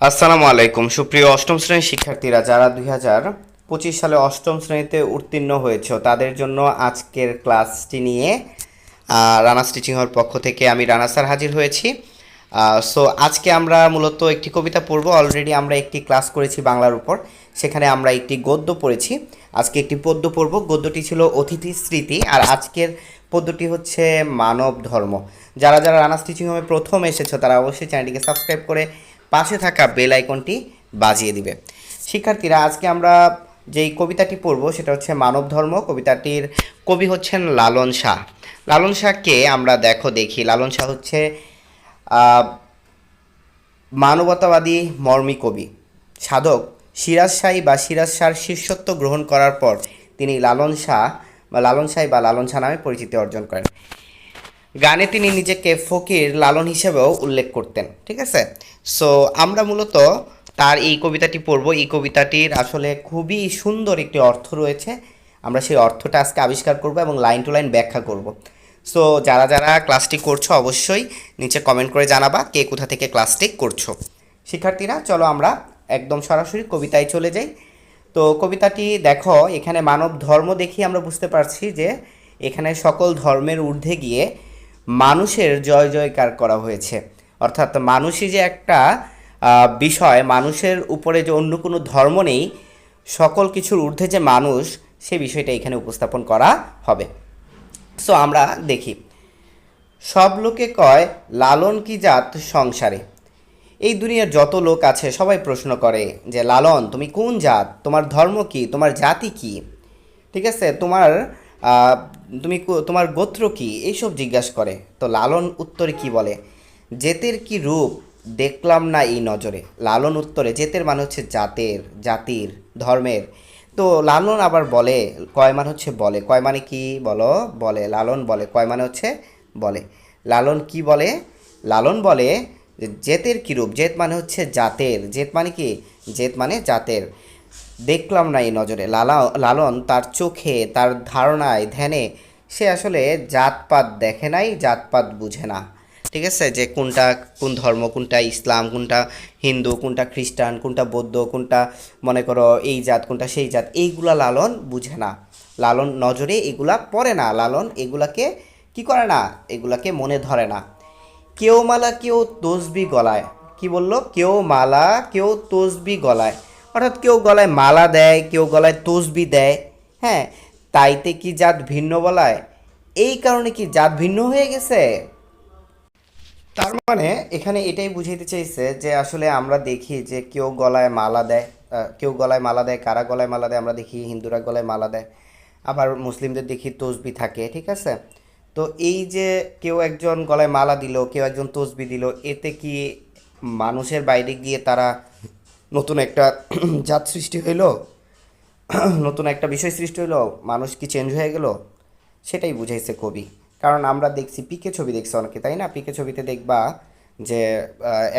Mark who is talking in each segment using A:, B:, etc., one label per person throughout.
A: আসসালামু আলাইকুম। সুপ্রিয় অষ্টম শ্রেণির শিক্ষার্থীরা, যারা দুই হাজার পঁচিশ সালে অষ্টম শ্রেণীতে উত্তীর্ণ হয়েছে, তাদের জন্য আজকের ক্লাসটি নিয়ে রানা রানাস টিচিং হওয়ার পক্ষ থেকে আমি রানা স্যার হাজির হয়েছি। সো আজকে আমরা মূলত একটি কবিতা পড়ব। অলরেডি আমরা একটি ক্লাস করেছি বাংলার উপর। সেখানে আমরা একটি গদ্য পড়েছি। আজকে একটি পদ্য পড়ব। গদ্যটি ছিল অতিথি স্মৃতি আর আজকের পদ্যটি হচ্ছে মানব ধর্ম। যারা যারা রানা টিচিং হোমে প্রথম এসেছ, তারা অবশ্যই চ্যানেলটিকে সাবস্ক্রাইব করে পাশে থাকা বেল আইকনটি বাজিয়ে দিবে। শিক্ষার্থীরা, আজকে আমরা যেই কবিতাটি পড়ব সেটা হচ্ছে মানব ধর্ম। কবিতাটির কবি হচ্ছেন লালন শাহ। লালন শাহকে আমরা দেখো, দেখি। লালন শাহ হচ্ছে মানবতাবাদী মর্মী কবি। সাধক সিরাজ শাহী বা সিরাজ শাহর শিষ্যত্ব গ্রহণ করার পর তিনি লালন শাহ বা লালন শাহী বা লালন শাহ নামে পরিচিতি অর্জন করেন। গানে তিনি নিজেকে ফকির লালন হিসেবেও উল্লেখ করতেন, ঠিক আছে? সো আমরা মূলত তার এই কবিতাটি পড়ব। এই কবিতাটির আসলে খুবই সুন্দর একটি অর্থ রয়েছে। আমরা সেই অর্থটা আজকে আবিষ্কার করব এবং লাইন টু লাইন ব্যাখ্যা করব। সো যারা যারা ক্লাসটি করছ অবশ্যই নিচে কমেন্ট করে জানাবা কে কোথা থেকে ক্লাসটি করছ। শিক্ষার্থীরা, চলো আমরা একদম সরাসরি কবিতায় চলে যাই। তো কবিতাটি দেখো, এখানে মানব ধর্ম দেখি আমরা বুঝতে পারছি যে এখানে সকল ধর্মের ঊর্ধ্বে গিয়ে মানুষের জয় জয়কার করা হয়েছে। অর্থাৎ মানুষই যে একটা বিষয়, মানুষের উপরে যে অন্য কোনো ধর্ম নেই, সকল কিছুর ঊর্ধ্বে যে মানুষ, সে বিষয়টা এখানে উপস্থাপন করা হবে। সো আমরা দেখি। সব লোকে কয়, লালন কি জাত সংসারে? এই দুনিয়ার যত লোক আছে, সবাই প্রশ্ন করে যে, লালন, তুমি কোন জাত? তোমার ধর্ম কি? তোমার জাতি কি? ঠিক আছে? তোমার তুমি তোমার গোত্র কি? এইসব জিজ্ঞাসা করে। তো লালন উত্তরে কি বলে? জেতের কি রূপ? দেখলাম না এই নজরে। লালন উত্তরে, জেতের মানে হচ্ছে জাতের, জাতির, ধর্মের। তো লালন আবার বলে, কয় মানে হচ্ছে বলে। কয় মানে কি বলো? বলে, লালন বলে। কয় মানে হচ্ছে বলে। লালন কি বলে? লালন বলে, জেতের কি রূপ? জেত মানে হচ্ছে জাতের। জেত মানে কি? জেত মানে জাতের। দেখলাম না এই নজরে। লালা, লালন তার চোখে, তার ধারণায় ধ্যানে, সে আসলে জাতপাত দেখে নাই, জাতপাত বুঝে না। ঠিক আছে, যে কোনটা কোন ধর্ম, কোনটা ইসলাম, কোনটা হিন্দু, কোনটা খ্রিস্টান, কোনটা বৌদ্ধ, কোনটা মনে করো এই জাত, কোনটা সেই জাত, এইগুলা লালন বুঝে না। লালন নজরে এগুলা পড়ে না। লালন এগুলাকে কি করে না? এগুলাকে মনে ধরে না। কেউ মালা, কেউ তসবি গলায়। কি বলল? কেউ মালা, কেউ তসবি গলায়। অর্থাৎ কেউ গলায় মালা দেয়, কেউ গলায় তসবি দেয় হ্যাঁ তাইতে কি জাত ভিন্ন বলায়? এই কারণে কি জাত ভিন্ন হয়ে গেছে? তার মানে এখানে এটাই বুঝাইতে চাইছে যে আসলে আমরা দেখি যে কেউ গলায় মালা দেয় কেউ গলায় মালা দেয়, কারা গলায় মালা দেয়, আমরা দেখি হিন্দুরা গলায় মালা দেয়, আবার মুসলিমদের দেখি তসবি থাকে, ঠিক আছে? তো এই যে কেউ একজন গলায় মালা দিল, কেউ একজন তসবি দিল, এতে কি মানুষের বাইরে গিয়ে তারা নতুন একটা জাত সৃষ্টি হইল, নতুন একটা বিষয় সৃষ্টি হলো মানুষ কি চেঞ্জ হয়ে গেল? সেটাই বুঝাইছে কবি। কারণ আমরা দেখছি, পিকে ছবি দেখছি অনেকে, তাই না? পিকে ছবিতে দেখবা যে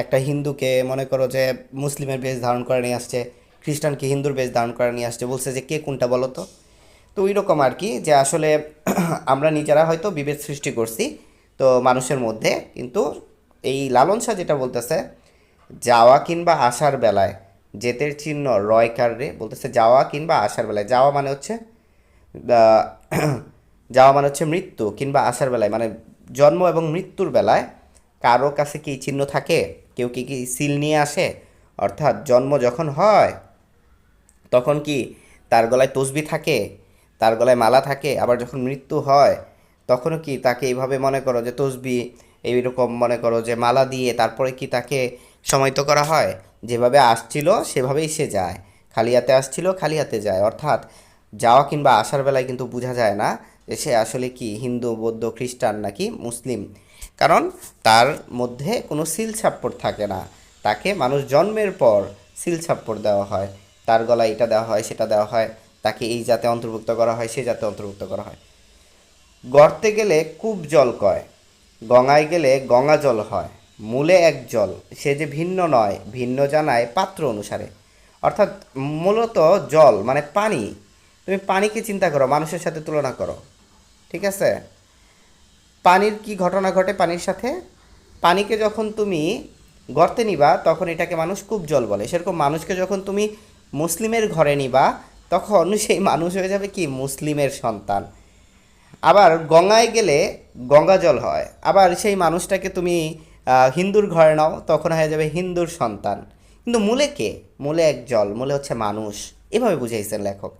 A: একটা হিন্দুকে মনে করো যে মুসলিমের বেশ ধারণ করে নিয়ে আসছে, খ্রিস্টানকে হিন্দুর বেশ ধারণ করে নিয়ে আসছে, বলছে যে কে কোনটা বলো তো? তো ওই রকম আর কি, যে আসলে আমরা নিজেরা হয়তো বিভেদ সৃষ্টি করছি, তো মানুষের মধ্যে, কিন্তু এই লালন শাহ যেটা বলতেছে যাওয়া কিংবা আসার বেলায়, জেতের চিহ্ন রয় কার রে? বলতেছে যাওয়া কিংবা আসার বেলায়। যাওয়া মানে হচ্ছে যাওয়া মানে হচ্ছে মৃত্যু কিংবা আসার বেলায়। মানে জন্ম এবং মৃত্যুর বেলায় কারও কাছে কি চিহ্ন থাকে? কেউ কি কি সিল নিয়ে আসে? অর্থাৎ জন্ম যখন হয়, তখন কি তার গলায় তসবি থাকে? তার গলায় মালা থাকে? আবার যখন মৃত্যু হয়, তখনও কি তাকে এইভাবে মনে করো যে তসবি, এইরকম মনে করো যে মালা দিয়ে তারপরে কি তাকে সমাহিত করা হয়। যেভাবে আসছিল, সেভাবেই সে যায়। খালি হাতে আসছিল খালি হাতে যায়। অর্থাৎ যাওয়া কিংবা আসার বেলায় কিন্তু বোঝা যায় না যে সে আসলে কি, হিন্দু, বৌদ্ধ, খ্রিস্টান নাকি মুসলিম। কারণ তার মধ্যে কোনো সিল ছাপ্পড় থাকে না। তাকে মানুষ জন্মের পর সিল ছাপ্পড় দেওয়া হয়। তার গলায় এটা দেওয়া হয়, সেটা দেওয়া হয়। তাকে এই জাতে অন্তর্ভুক্ত করা হয়, সে জাতে অন্তর্ভুক্ত করা হয়। গর্তে গেলে কূপ জল কয়। গঙ্গায় গেলে গঙ্গা জল হয়। মূলে এক জল, সে যে ভিন্ন নয়, ভিন্ন জানায় পাত্র অনুসারে। অর্থাৎ মূলত জল মানে পানি। তুমি পানিকে চিন্তা করো, মানুষের সাথে তুলনা করো। ঠিক আছে? পানির কি ঘটনা ঘটে পানির সাথে? পানিকে যখন তুমি গর্তে নিবা, তখন এটাকে মানুষ কূপ জল বলে। সেরকম মানুষকে যখন তুমি মুসলিমের ঘরে নিবা, তখন সেই মানুষ হয়ে যাবে কি? মুসলিমের সন্তান। আবার গঙ্গায় গেলে গঙ্গা জল হয়। আবার সেই মানুষটাকে তুমি হিন্দুর ঘরে নাও, তখন হয়ে যাবে হিন্দুর সন্তান। কিন্তু মূলে কে? মূলে এক জল মূলে হচ্ছে মানুষ। এভাবে বুঝাইছেন লেখক।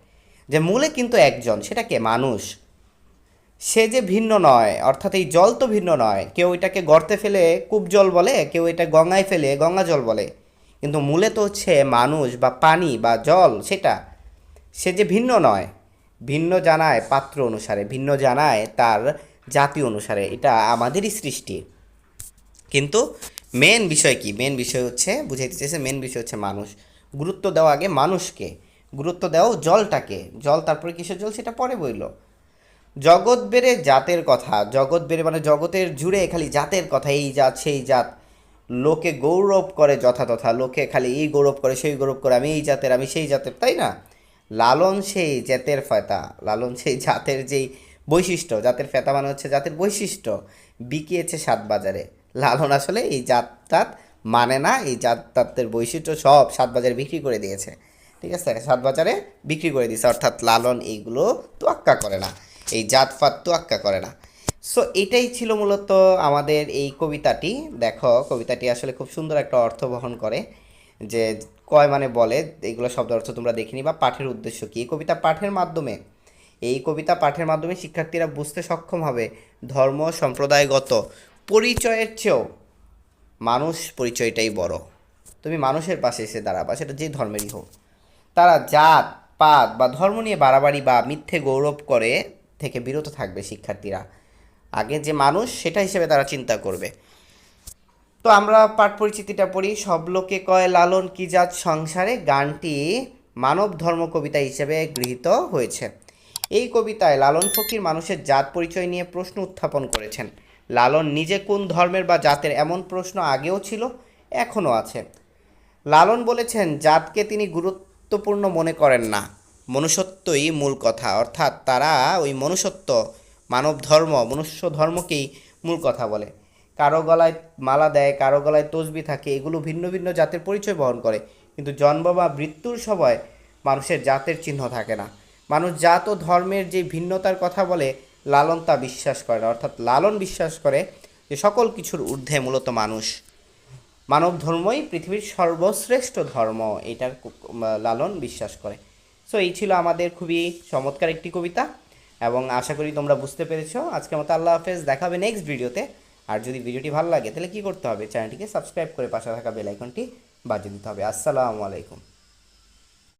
A: যে মূলে কিন্তু একজন, সেটা কে? মানুষ। সে যে ভিন্ন নয়, অর্থাৎ এই জল তো ভিন্ন নয়। কেউ এটাকে গর্তে ফেলে কূপ জল বলে, কেউ এটা গঙ্গায় ফেলে গঙ্গা জল বলে। কিন্তু মূলে তো হচ্ছে মানুষ বা পানি বা জল, সেটা। সে যে ভিন্ন নয়, ভিন্ন জানায় পাত্র অনুসারে, ভিন্ন জানায় তার জাতি অনুসারে, এটা আমাদেরই সৃষ্টি। কিন্তু মেন বিষয় কি? মেন বিষয় হচ্ছে, বুঝাইতে চেয়েছে মেন বিষয় হচ্ছে মানুষ। গুরুত্ব দেওয়া আগে মানুষকে। গুরুত্ব দেওয়া জলটাকে। জল তারপরে কিসের জল? সেটা পরে বইল। জগৎ বেড়ে জাতের কথা। জগৎ বেড়ে মানে জগতের জুড়ে খালি জাতের কথা। এই জাত, সেই জাত। লোকে গৌরব করে যথাতথা। লোকে খালি এই গৌরব করে, সেই গৌরব করে। আমি এই জাতের, আমি সেই জাতের। তাই না? লালন সেই জাতের ফেতা। লালন সেই জাতের যেই বৈশিষ্ট্য। জাতের ফেতা মানে হচ্ছে জাতের বৈশিষ্ট্য। বিকিয়েছে সাত বাজারে। লালন আসলে এই জাত তাত মানে না, এই জাতটাতের বৈশিষ্ট্য সব সাত বাজারে বিক্রি করে দিয়েছে। ঠিক আছে? সাত বাজারে বিক্রি করে দিয়েছে, অর্থাৎ লালন এইগুলো তোয়াক্কা করে না, এই জাতপাত তোয়াক্কা করে না। সো এটাই ছিল মূলত আমাদের এই কবিতাটি। দেখো, কবিতাটি আসলে খুব সুন্দর একটা অর্থ বহন করে যে কয় মানে বলে এইগুলো শব্দ অর্থ তোমরা দেখিনি বা পাঠের উদ্দেশ্য কী? এই কবিতা পাঠের মাধ্যমে, এই কবিতা পাঠের মাধ্যমে শিক্ষার্থীরা বুঝতে সক্ষম হবে ধর্ম সম্প্রদায়গত পরিচয়ের চেয়েও মানুষ পরিচয়টাই বড়। তুমি মানুষের পাশে এসে দাঁড়াবা, সেটা যে ধর্মেরই হোক। তারা জাত, পাত বা ধর্ম নিয়ে বাড়াবাড়ি বা মিথ্যে গৌরব করে থেকে বিরত থাকবে শিক্ষার্থীরা। আগে যে মানুষ, সেটা হিসেবে তারা চিন্তা করবে। তো আমরা পাঠ পরিচিতিটা পড়ি, সব লোকে কয়, লালন কি জাত সংসারে? গানটি মানব ধর্ম কবিতা হিসেবে গৃহীত হয়েছে। এই কবিতায় লালন ফকির মানুষের জাত পরিচয় নিয়ে প্রশ্ন উত্থাপন করেছেন। লালন নিজে কোন ধর্মের বা জাতের এমন প্রশ্ন আগেও ছিল, এখনও আছে। লালন বলেছেন, জাতকে তিনি গুরুত্বপূর্ণ মনে করেন না। মনুষ্যত্বই মূল কথা, অর্থাৎ তারা ওই মনুষ্যত্ব, মানব ধর্ম, মনুষ্য ধর্মকেই মূল কথা বলে। কারও গলায় মালা দেয়, কারও গলায় তসবি থাকে, এগুলো ভিন্ন ভিন্ন জাতের পরিচয় বহন করে। কিন্তু জন্ম বা মৃত্যুর সময় মানুষের জাতের চিহ্ন থাকে না। মানুষ জাত ও ধর্মের যে ভিন্নতার কথা বলে লালন তা বিশ্বাস করে না। অর্থাৎ লালন বিশ্বাস করে যে সকল কিছুর ঊর্ধ্বে মূলত মানুষ। মানব ধর্মই পৃথিবীর সর্বশ্রেষ্ঠ ধর্ম এটা লালন বিশ্বাস করে। সো এই ছিল আমাদের খুবই চমৎকার একটি কবিতা এবং আশা করি তোমরা বুঝতে পেরেছ। আজকের মতো আল্লাহ হাফেজ দেখাবে নেক্সট ভিডিওতে আর যদি ভিডিওটি ভালো লাগে, তাহলে কি করতে হবে? চ্যানেলটিকে সাবস্ক্রাইব করে পাশে থাকা বেল আইকনটি বাজিয়ে দিতে হবে। আসসালামু আলাইকুম।